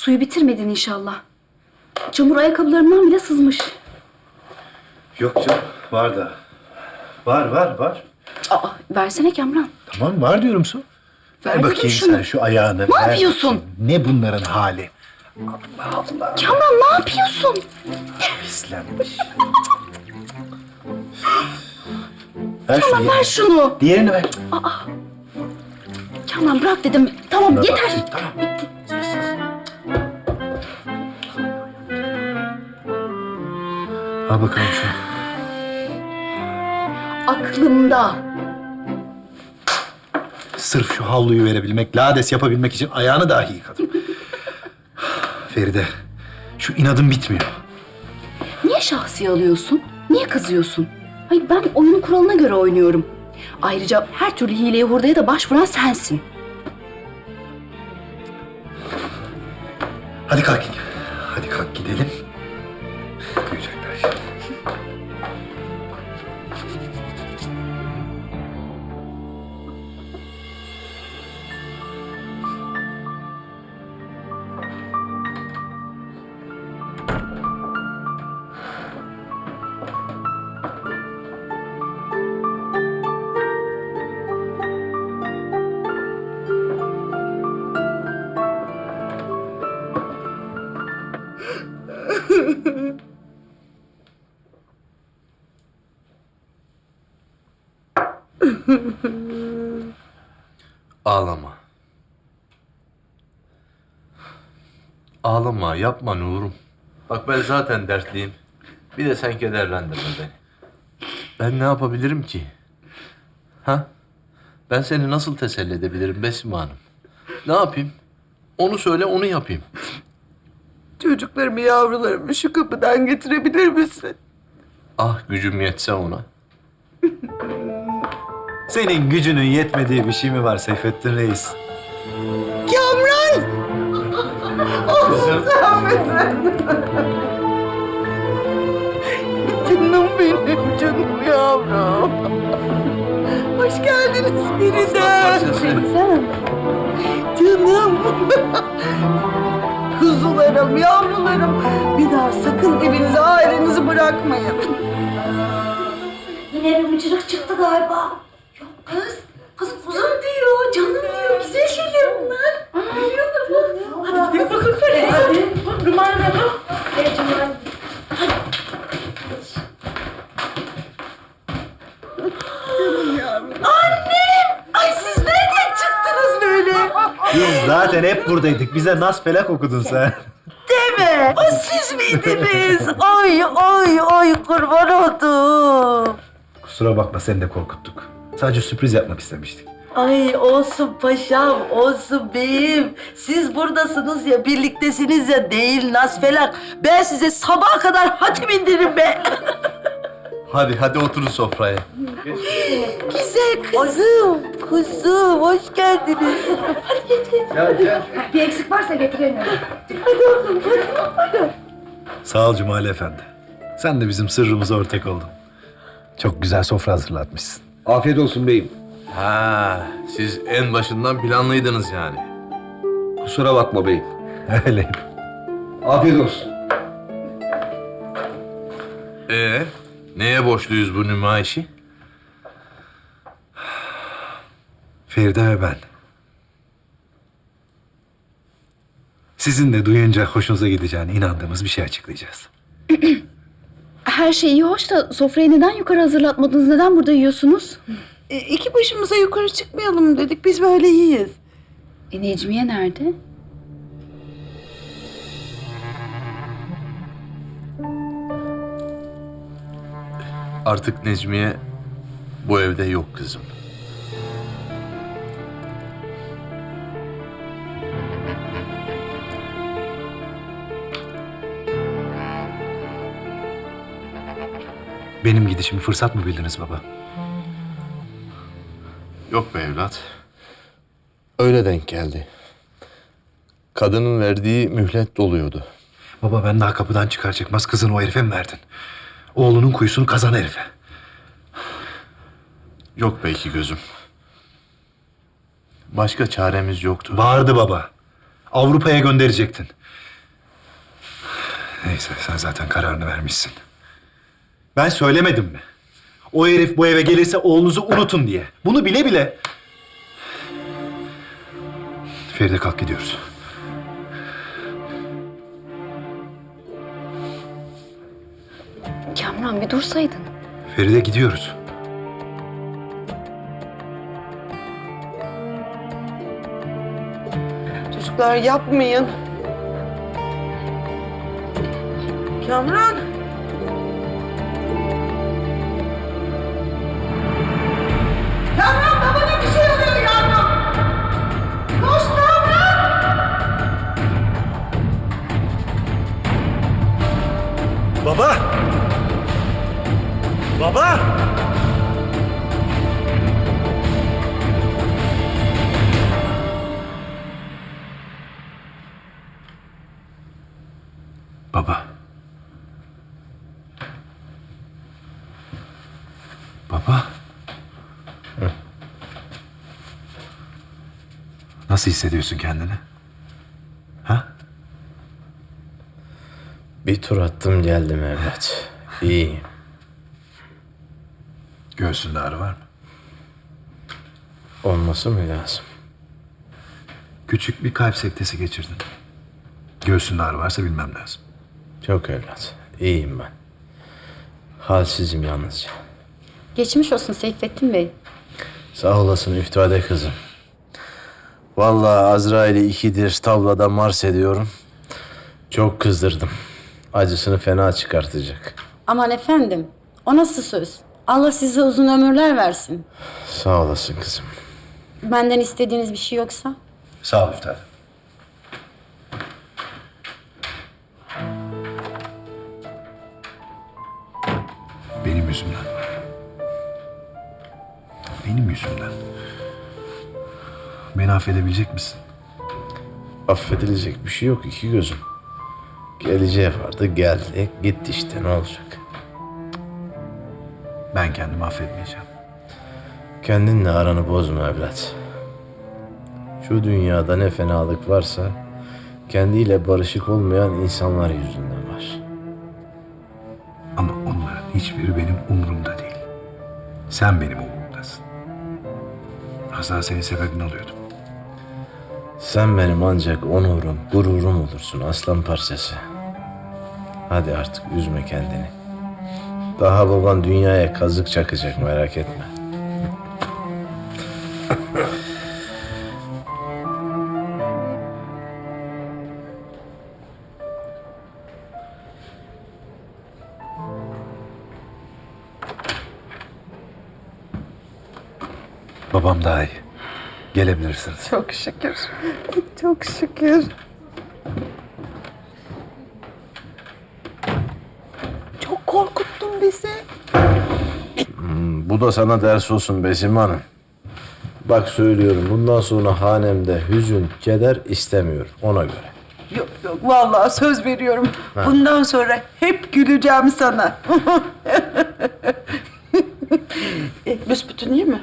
Suyu bitirmedin inşallah. Çamur ayakkabılarından bile sızmış. Yok canım var da. Var var var. Aa, versene Kamran. Tamam var diyorum su. Ver Ver bakayım şunu. sen şu ayağını. Ne ver yapıyorsun? bakayım. Ne bunların hali? Allah Allah. Kamran ne yapıyorsun? Pislenmiş. ver şunu. Kamran ver şunu. Diğerini ver. Kamran bırak dedim. Tamam yeter. Tamam. Al bakalım şunu. Aklımda. Sırf şu havluyu verebilmek, lades yapabilmek için ayağını dahi yıkadım. Feride, şu inadın bitmiyor. Niye şahsi alıyorsun? Niye kızıyorsun? Hayır ben oyunun kuralına göre oynuyorum. Ayrıca her türlü hileye hurdaya da başvuran sensin. Hadi kalk. Ağlama, yapma Nurum. Bak ben zaten dertliyim. Bir de sen kederlendirme beni. Ben ne yapabilirim ki? Ha? Ben seni nasıl teselli edebilirim Besime Hanım? Ne yapayım? Onu söyle, onu yapayım. Çocuklarımı, yavrularımı şu kapıdan getirebilir misin? Ah gücüm yetse ona. Senin gücünün yetmediği bir şey mi var Seyfettin Reis? Kamran! Kızım. Canım benim, canım yavrum. Hoş geldiniz Feride. Sen. Canım. Kuzularım, yavrularım. Bir daha sakın evinizi, ailenizi bırakmayın. Yine bir mıcırık çıktı galiba. Yok kız. Kız kuzum diyor, canım diyor. Güzel şeyler bunlar. Hadi gidelim bakalım. Hadi. Numara Evet canım. Ay siz nereden çıktınız böyle? Biz zaten hep buradaydık. Bize nas felak okudun sen. Deme. O siz miydiniz? Ay ay ay kurban oldum. Kusura bakma seni de korkuttuk. Sadece sürpriz yapmak istemiştik. Ay olsun paşam, olsun beyim. Siz buradasınız ya, birliktesiniz ya değil Naz falan. Ben size sabaha kadar hatim indiririm be. Hadi, hadi oturun sofraya. Güzel kızım, kuzum hoş geldiniz. Bir eksik varsa getirelim. Sağ ol Cumali Efendi. Sen de bizim sırrımıza ortak oldun. Çok güzel sofra hazırlatmışsın. Afiyet olsun beyim. Ha, siz en başından planlıydınız yani. Kusura bakma beyim. Öyle. Afiyet olsun. Ee, neye borçluyuz bu nümayişi? Feride ve ben. Sizin de duyunca hoşunuza gideceğine inandığımız bir şey açıklayacağız. Her şey iyi hoş da sofrayı neden yukarı hazırlatmadınız? Neden burada yiyorsunuz? E, iki başımıza yukarı çıkmayalım dedik, biz böyle iyiyiz. E Necmiye nerede? Artık Necmiye bu evde yok kızım. Benim gidişimi fırsat mı bildiniz baba? Yok be evlat. Öyle denk geldi. Kadının verdiği mühlet doluyordu. Baba ben daha kapıdan çıkar çıkmaz kızını o herife mi verdin? Oğlunun kuyusunu kazan herife. Yok belki gözüm. Başka çaremiz yoktu. Bağırdı baba. Avrupa'ya gönderecektin. Neyse sen zaten kararını vermişsin. Ben söylemedim mi? O herif bu eve gelirse oğlunuzu unutun diye. Bunu bile bile... Feride kalk gidiyoruz. Kamran bir dursaydın. Feride gidiyoruz. Çocuklar yapmayın. Kamran. Baba! Baba. Baba. Nasıl hissediyorsun kendini? Ha? Bir tur attım geldim evlat. İyiyim. Göğsünde ağrı var mı? Olması mı lazım? Küçük bir kalp sektesi geçirdin. Göğsünde ağrı varsa bilmem lazım. Çok evlat. İyiyim ben. Halsizim yalnızca. Geçmiş olsun Seyfettin Bey. Sağ olasın üftade kızım. Vallahi Azrail'i ikidir tavlada mars ediyorum. Çok kızdırdım. Acısını fena çıkartacak. Aman efendim, o nasıl söz? Allah size uzun ömürler versin. Sağ olasın kızım. Benden istediğiniz bir şey yoksa? Sağ ol Üftade. Benim yüzümden. Benim yüzümden. Beni affedebilecek misin? Affedilecek bir şey yok iki gözüm. Geleceği vardı geldi gitti işte ne olacak. Ben kendimi affetmeyeceğim. Kendinle aranı bozma evlat. Şu dünyada ne fenalık varsa kendiyle barışık olmayan insanlar yüzünden var. Ama onların hiçbiri benim umurumda değil. Sen benim umurumdasın. Az daha senin sebebini alıyordum. Sen benim ancak onurum, gururum olursun aslan parçası. Hadi artık üzme kendini. Daha baban dünyaya kazık çakacak merak etme. Babam daha iyi. Gelebilirsiniz. Çok şükür. Çok şükür. Çok korkuttun bizi. Bu da sana ders olsun Besim Hanım. Bak söylüyorum bundan sonra hanemde hüzün, keder istemiyorum ona göre. Yok yok vallahi söz veriyorum. Bundan sonra hep güleceğim sana. e, büsbütün iyi mi?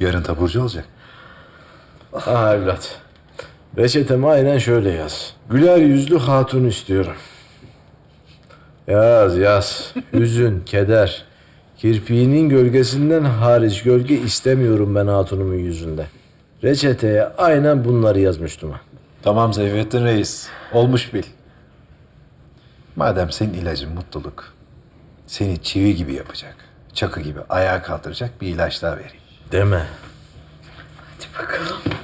Yarın taburcu olacak. Ha evlat. Reçetemi aynen şöyle yaz. Güler yüzlü hatun istiyorum. Yaz yaz. Hüzün, keder. Kirpiğinin gölgesinden hariç gölge istemiyorum ben hatunumun yüzünde. Reçeteye aynen bunları yazmıştım. Tamam Seyfettin Reis. Olmuş bil. Madem senin ilacın mutluluk, seni çivi gibi yapacak, çakı gibi ayağa kaldıracak bir ilaç daha vereyim. Deme. Hadi bakalım.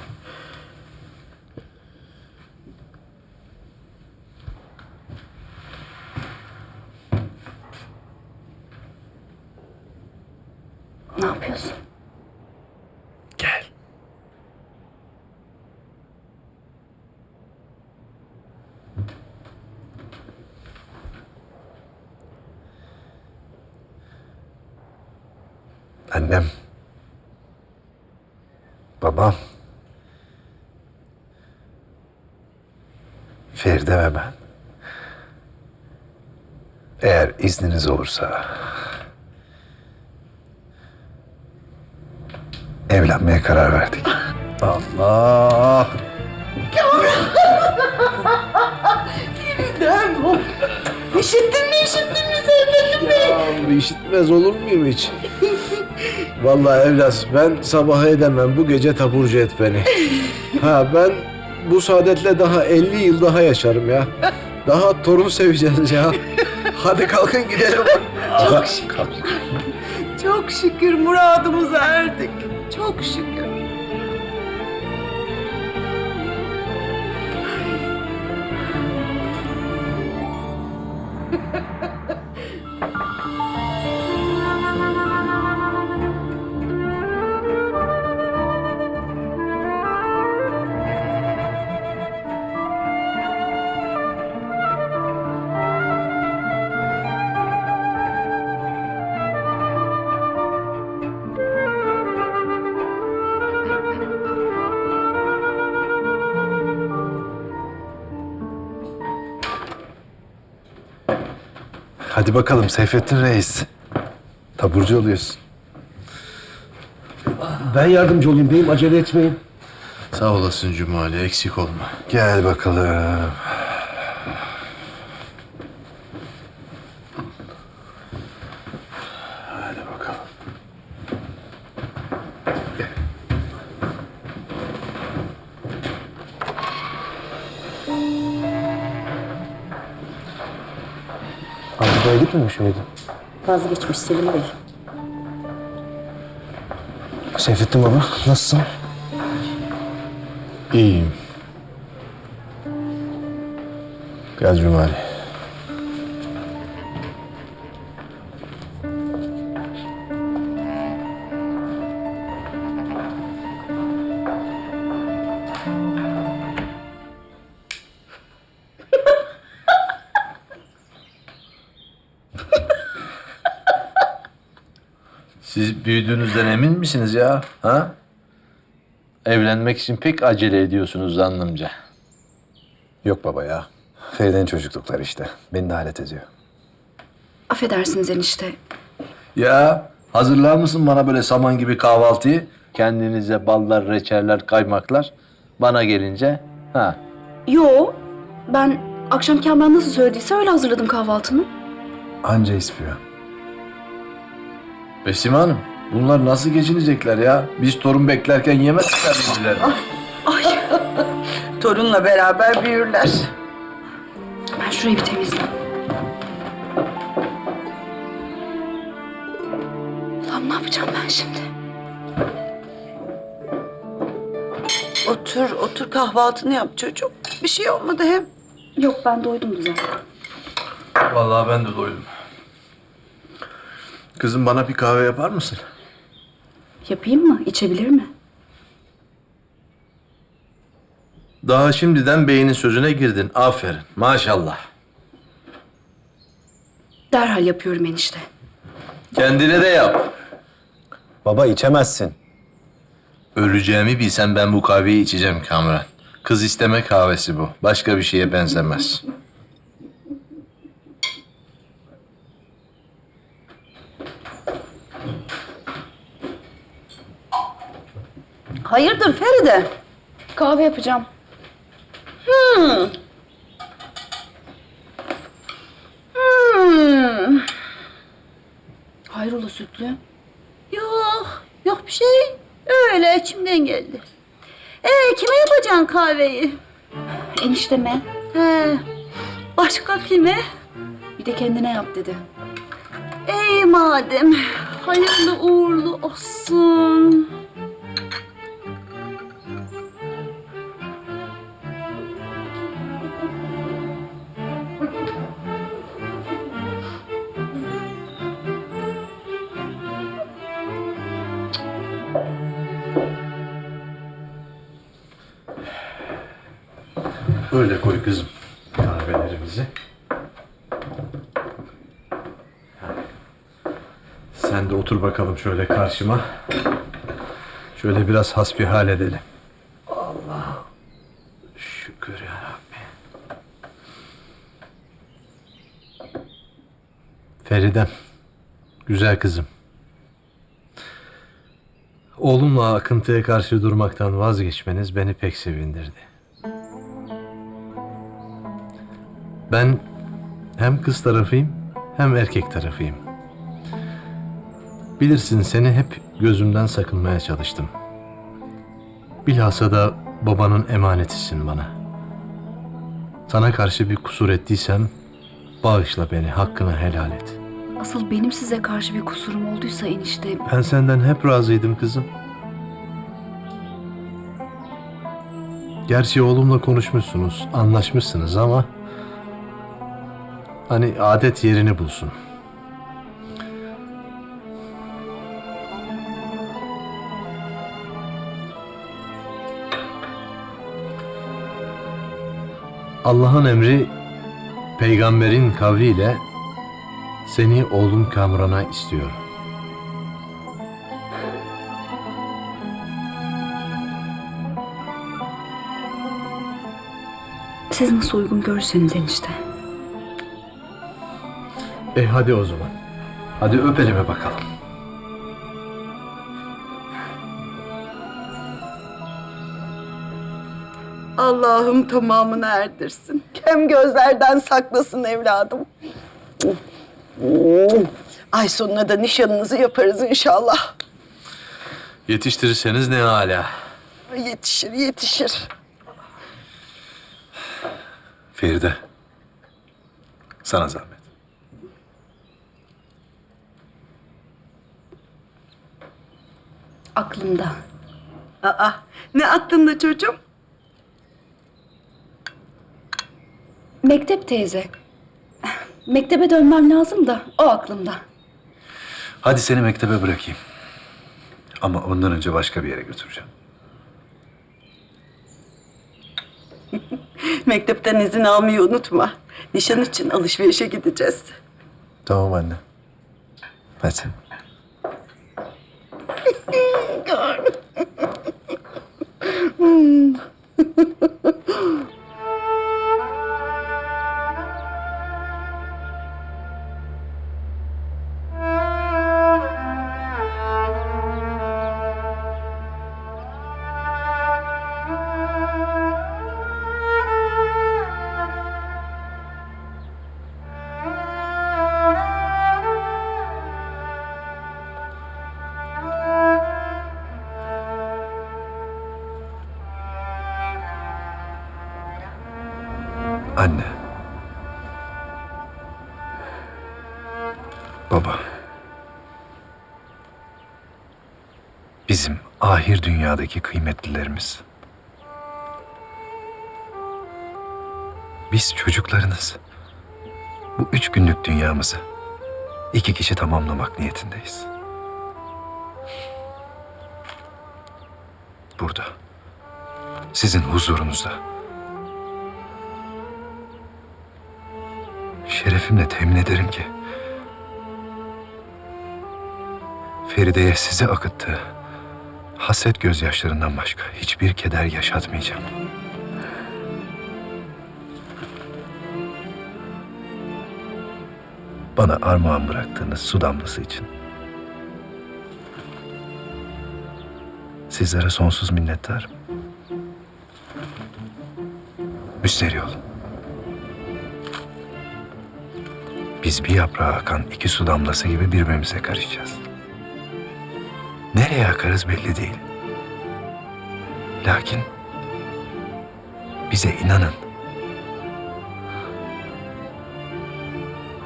Yapıyorsun? Gel. Annem, babam, Feride ve ben. Eğer izniniz olursa evlenmeye karar verdik. Allah. Yeniden bu. İşittin mi işittin mi Seyfettin Bey? Ya işitmez olur muyum hiç? Vallahi evlat ben sabaha edemem. Bu gece taburcu et beni. Ha ben bu saadetle daha 50 yıl daha yaşarım ya. Daha torun seveceğiz ya. Hadi kalkın gidelim. Çok şükür. Çok şükür muradımıza erdik. Çok şükür. Hadi bakalım Seyfettin Reis. Taburcu oluyorsun. Ben yardımcı olayım beyim. Acele etmeyin. Sağ olasın Cumali, eksik olma. Gel bakalım. Ankara'ya gitmemiş miydin? Vazgeçmiş Selim Bey. Seyfettin baba, nasılsın? İyiyim. Gel Cumali. Siz büyüdüğünüzden emin misiniz ya? Ha? Evlenmek için pek acele ediyorsunuz zannımca. Yok baba ya. Feride'nin çocuklukları işte. Beni de alet ediyor. Affedersiniz enişte. Ya hazırlar mısın bana böyle saman gibi kahvaltıyı? Kendinize ballar, reçeller, kaymaklar. Bana gelince ha. Yo, ben akşam Kamran nasıl söylediyse öyle hazırladım kahvaltımı. Anca ispiyor. Besime Hanım bunlar nasıl geçinecekler ya? Biz torun beklerken yemezler birbirlerini. Torunla beraber büyürler. Ben şurayı bir temizleyeyim. Ulan ne yapacağım ben şimdi? Otur, otur kahvaltını yap çocuk. Bir şey olmadı hem. Yok ben doydum güzel. Vallahi ben de doydum. Kızım bana bir kahve yapar mısın? Yapayım mı? İçebilir mi? Daha şimdiden beynin sözüne girdin. Aferin. Maşallah. Derhal yapıyorum enişte. Kendine de yap. Baba içemezsin. Öleceğimi bilsem ben bu kahveyi içeceğim Kamran. Kız isteme kahvesi bu. Başka bir şeye benzemez. Hayırdır Feride? Kahve yapacağım. Hmm. Hayrola sütlü? Yok, yok bir şey. Öyle içimden geldi. Ee, kime yapacaksın kahveyi? Enişteme. He, başka kime? Bir de kendine yap dedi. Ey madem, hayırlı uğurlu olsun. Böyle koy kızım kahvelerimizi. Sen de otur bakalım şöyle karşıma. Şöyle biraz hasbihal edelim. Allah şükür ya Rabbi. Feridem, güzel kızım. Oğlumla akıntıya karşı durmaktan vazgeçmeniz beni pek sevindirdi. Ben Hem kız tarafıyım hem erkek tarafıyım. Bilirsin seni hep gözümden sakınmaya çalıştım. Bilhassa da babanın emanetisin bana. Sana karşı bir kusur ettiysem bağışla beni, hakkını helal et. Asıl benim size karşı bir kusurum olduysa enişte Ben senden hep razıydım kızım. Gerçi oğlumla konuşmuşsunuz, anlaşmışsınız ama... Hani adet yerini bulsun. Allah'ın emri peygamberin kavliyle seni oğlum Kamran'a istiyor. siz nasıl uygun görürseniz enişte. E hadi o zaman. Hadi öp elime bakalım. Allah'ım tamamını erdirsin. Kem gözlerden saklasın evladım. Ay sonuna da nişanınızı yaparız inşallah. Yetiştirirseniz ne hala. Yetişir, yetişir. Feride. Sana zahmet. Aklımda. Aa, ne aklında çocuğum? Mektep teyze. Mektebe dönmem lazım da o aklımda. Hadi seni mektebe bırakayım. Ama ondan önce başka bir yere götüreceğim. Mektepten izin almayı unutma. Nişan için alışverişe gideceğiz. Tamam anne. Hadi. god. Anne. Baba. Bizim ahir dünyadaki kıymetlilerimiz. Biz çocuklarınız. Bu üç günlük dünyamızı iki kişi tamamlamak niyetindeyiz. Burada. Sizin huzurunuzda. Şerefimle temin ederim ki Feride'ye size akıttığı hasret gözyaşlarından başka hiçbir keder yaşatmayacağım. Bana armağan bıraktığınız su damlası için sizlere sonsuz minnettarım. Müsterih olun. Biz bir yaprağa akan iki su damlası gibi birbirimize karışacağız. Nereye akarız belli değil. Lakin bize inanın.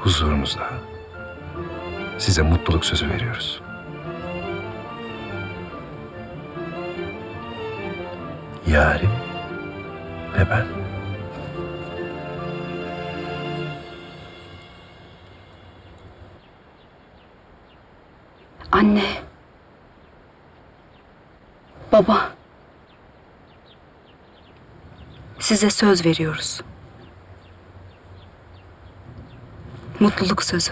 Huzurunuzda size mutluluk sözü veriyoruz. Yarim ve ben. Anne. Baba. Size söz veriyoruz. Mutluluk sözü.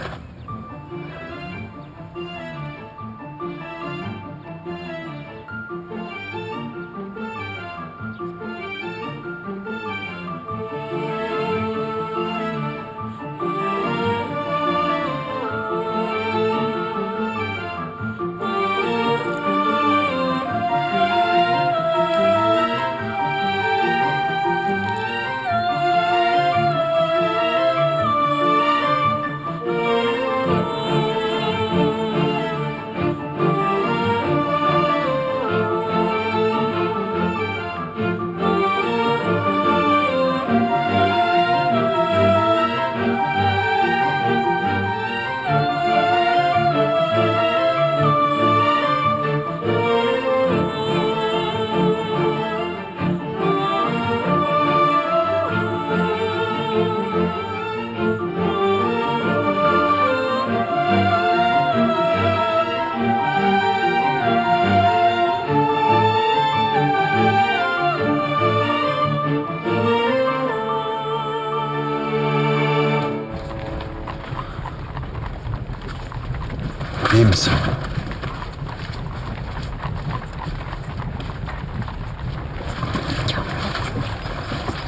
İyi?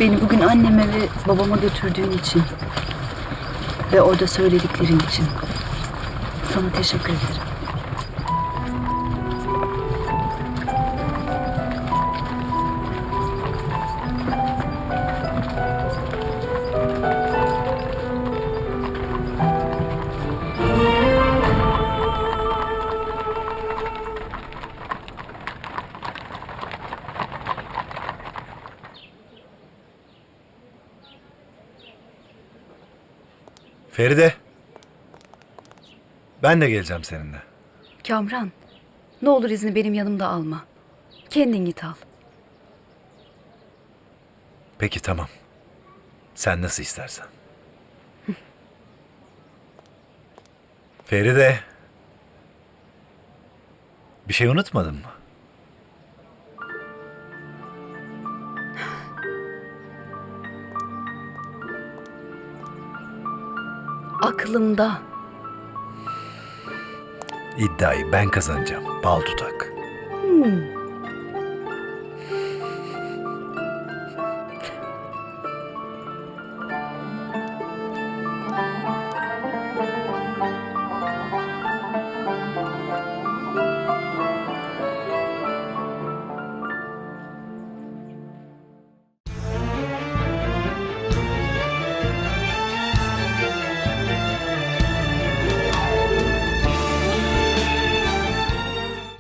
Beni bugün anneme ve babama götürdüğün için ve orada söylediklerin için sana teşekkür ederim. Feride. Ben de geleceğim seninle. Kamran, ne olur izni benim yanımda alma. Kendin git al. Peki tamam. Sen nasıl istersen. Feride. Bir şey unutmadın mı? Aklımda. İddiayı ben kazanacağım. Bal tutak. Hmm,